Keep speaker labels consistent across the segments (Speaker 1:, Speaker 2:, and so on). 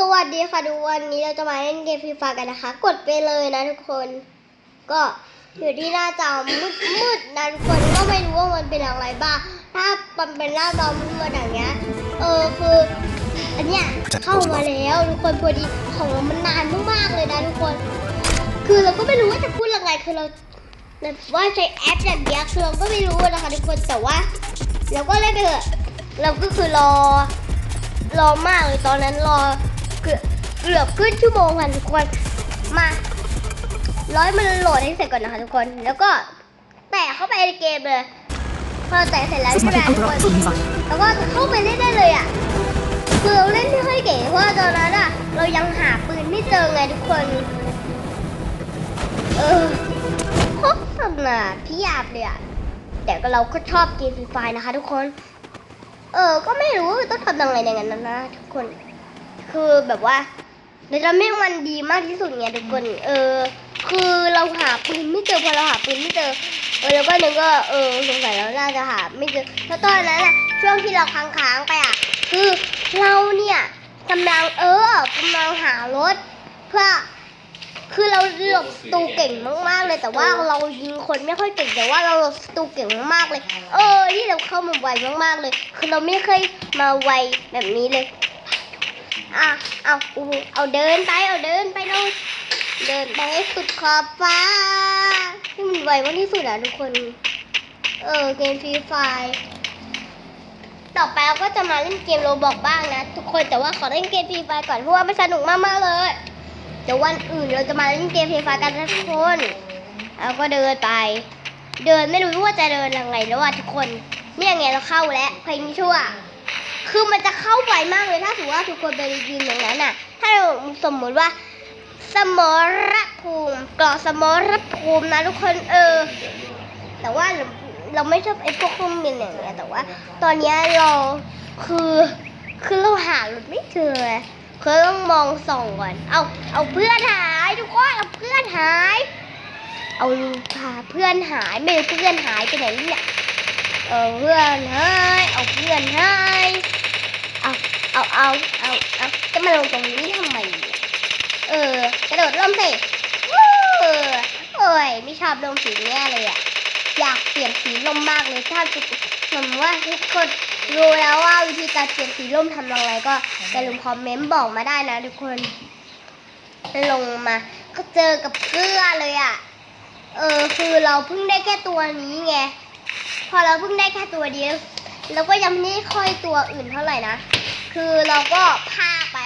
Speaker 1: สวัสดีค่ะทุกวันนี้เราจะมาเล่นเกมฟรีไฟกันนะคะ กดไปเลยนะทุกคน ก็อยู่ที่หน้าจอมืดมืดๆนะทุกคนก็ไม่รู้ว่ามันเป็นอะไรบ้างถ้ามันเป็นหน้าจอมืดอย่างเงี้ยเออคืออันเนี้ยเข้ามาแล้วทุกคนพอดีของมันนานมากๆเลยนะทุกคน คือเราก็ไม่รู้ว่าจะพูดยังไงคือเราว่าใช้แอปอย่เดียวคือเราก็ไม่รู้นะคะทุกคนแต่ว่าเราก็เล่นไปเถอะเราก็คือรอรอมากเลยตอนนั้นรอ กือบเกือบครึ่งชั่วโมงค่ะทุกคนมาร้อยมันโหลดให้เสร็จก่อนนะคะทุกคน แล้วก็แตะเข้าไปในเกมเลยพอแตะเสร็จแล้วใช่ไหมทุกคนแล้วก็เข้าไปเล่นได้เลยอะคือเราเล่นไม่ค่อยเก่งเพราะตอนนั้นอะ เรายังหาปืนไม่เจอไงทุกคน เออโคตรสนาพี่ยาบเลยอะแต่ก็เราก็ชอบเกมฟรีไฟนะคะ ทุกคน เออ ก็ไม่รู้ต้องทำยังไงในนั้นนะทุกคน คือแบบว่าเดี๋ยวจะไม่มันดีมากที่สุดไงทุกคน เออ คือเราหาปืนไม่เจอพอเราหาปืนไม่เจอ เออแล้วก็นึกว่าเออสงสัยเราน่าจะหาไม่เจอแล้วตอนนั้นอะช่วงที่เราค้างๆไปอะคือเราเนี่ยกำลังเออกำลังหารถ เพื่อ คือเราหลบสตูเก่งมากๆเลย แต่ว่าเรายิงคนไม่ค่อยเก่งแต่ว่าเราหลบสตูเก่งมากๆเลย เออที่เราเข้ามาไวมากๆเลย คือเราไม่เคยมาไวแบบนี้เลย อะเอาอูเอาเดินไปเอาเดินไปเราเดินไปให้สุดขอบฟ้าที่มันไวมากที่สุดอะทุกคน เออเกมฟรีไฟต่อไปเราก็จะมาเล่นเกมโรบอกบ้างนะ ทุกคนแต่ว่าขอเล่นเกมฟรีไฟก่อนเพราะว่ามันสนุกมากๆเลย เดี๋ยววันอื่นเราจะมาเล่นเกมฟรีไฟกันทุกคนเราก็เดินไป เดินไม่รู้ว่าจะเดินยังไงแล้วอะทุกคน เนี่ยไงเราเข้าแล้วเพลงชั่ว คือมันจะเข้าไวมากเลยถ้าถือว่าทุกคนไปยืนอย่างนั้นน่ะ ถ้าเราสมมติว่า สมรภูมิกาะสมรภูมินะทุกคนเออ แต่ว่าเราเราไม่ชอบไอ้พวกเครื่องบินอย่างเงี้ยแต่ว่า ตอนเนี้ยเราคือคือเราหารถไม่เจอไงคือต้องมองส่องก่อน เอาเอาเพื่อนหายทุกคนเอาเพื่อนหาย เอาพาเพื่อนหายไม่รู้เพื่อนหายไปไหนเนี่ย เออเพื่อนหายเอาเพื่อนหาย เอาเอาเอาจะมาลงตรงนี้ทำไม เออกระโดดร่มสิวู้โอ้ยไม่ชอบลมสีเนี้ยเลยอะ อยากเปลี่ยนสีลมมากเลยถ้าทุกเหมือนว่าทุกคนรู้แล้วว่าวิธีการเปลี่ยนสีลมทำยังไงก็อย่าลืมคอมเมนต์บอกมาได้นะทุกคน ลงมาก็เจอกับเกลือเลยอะ เออคือเราเพิ่งได้แค่ตัวนี้ไง พอเราเพิ่งได้แค่ตัวเดียวเราก็ยังไม่ค่อยตัวอื่นเท่าไหร่นะ คือเราก็พากไป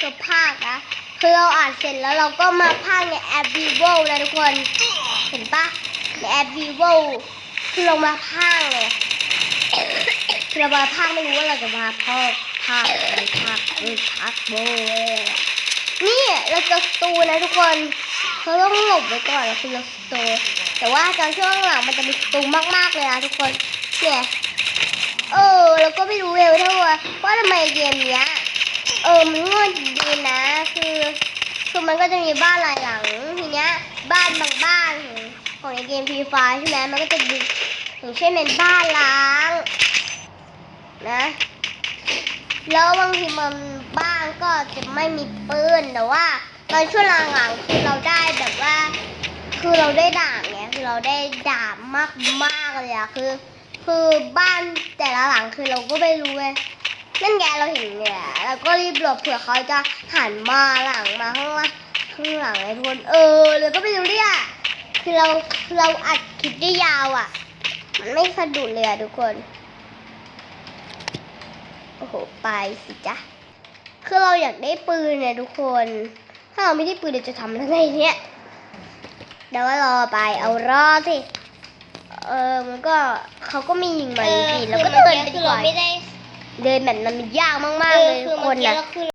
Speaker 1: คือพากนะคือเราอ่านเสร็จแล้วเราก็มาพากในแอป vivo นะทุกคน เห็นปะในแอป vivo คือเรามาพากเลยคือเรามาพากไม่รู้ว่าเราจะมาพากพากอะไรพากเออพากโบเลยนี่เราจะสตูนะทุกคนเขาต้องหลบไว้ก่อนคือเราสตูแต่ว่าตอนช่วงหลังมันจะมีสตูมากๆเลยนะทุกคนเนี่ย เออ แล้วก็ไม่รู้เลยว่าว่าทำไมเกมเนี้ย เออ มันง่วนดีนะ คือ คือมันก็จะมีบ้านหลายหลัง ทีเนี้ย บ้านบางบ้านของในเกมฟรีไฟใช่ไหมมันก็จะมีอย่างเช่นเป็นบ้านล้าง นะ แล้วบางทีมันบ้านก็จะไม่มีปืนแต่ว่าตอนช่วงหลังๆคือเราได้แบบว่า คือเราได้ดาบไงคือเราได้ดาบมากมากๆเลยอะคือ คือบ้านแต่ละหลังคือเราก็ไม่รู้ไงนั่นไงเราเห็นเนี่ยเราก็รีบหลบเผื่อเขาจะหันมาหลังมาข้างล่างข้างหลังไอ้ทุกคนเออเราก็ไม่รู้เนี่ยคือเราคือเราอัดคลิปได้ยาวอะมันไม่สะดุดเลยอะทุกคนโอ้โหไปสิจ๊ะคือเราอยากได้ปืนเนี่ยทุกคน ถ้าเราไม่ได้ปืนเราจะทำยังไงเนี่ยเดี๋ยวว่ารอไปเอารอสิ เออมันก็เขาก็ไม่ยิงมาจริงๆแล้วก็เดินไปดีกว่าเดินแบบนั้นมันยากมากๆเลยทุกคนนะ